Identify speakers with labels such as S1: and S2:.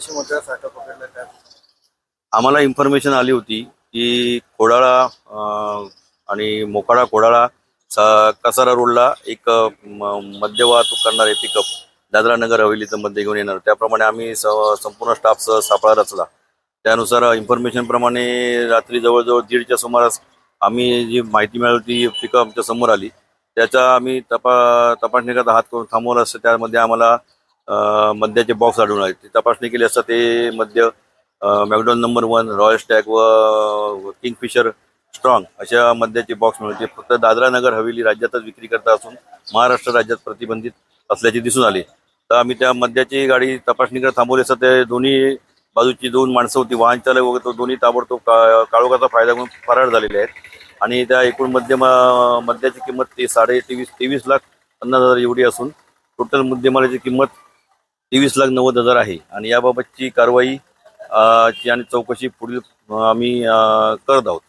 S1: साठा पकडला काय?
S2: आम्हाला इन्फॉर्मेशन आली होती की कोडाळा आणि मोकाडा कोडाळा कसारा रोडला एक अं, मद्य वाहतूक करणारे पिकअप दादरा नगर हवेलीचं मध्य घेऊन येणार. त्याप्रमाणे आम्ही स- संपूर्ण स्टाफ सापळा रचला. त्यानुसार इन्फॉर्मेशन प्रमाणे रात्री जवळजवळ दीडच्या सुमारास आम्ही जी माहिती मिळाली ती पिकअप आमच्यासमोर आली. त्याचा आम्ही तपा तपासणी करता हात करून थांबवलं असतं त्यामध्ये आम्हाला मद्याचे बॉक्स आढळून आहेत ती तपासणी केली असता ते मद्य McDowell's number one Royal Stag व किंगफिशर स्ट्रॉंग अशा मद्याचे बॉक्स मिळून ते फक्त दादरा नगर हवेली राज्यातच विक्री करता असून महाराष्ट्र राज्यात प्रतिबंधित असल्याचे दिसून आले. तर आम्ही त्या मद्याची गाडी तपासणी करत थांबवली असता ते दोन्ही बाजूची दोन माणसं होती. वाहन चालक वगैरे तो दोन्ही ताबडतोब का काळोखाचा फायदा घेऊन फरार झालेले आहेत. आणि त्या एकूण मध्यम मद्याची किंमत ती साडे तेवीस तेवीस लाख पन्नास हजार एवढी असून टोटल मुद्देमालाची किंमत तेवीस लाख नव्वद हजार आहे. आणि याबाबतची कारवाई ची आणि चौकशी पुढील आम्ही करत आहोत.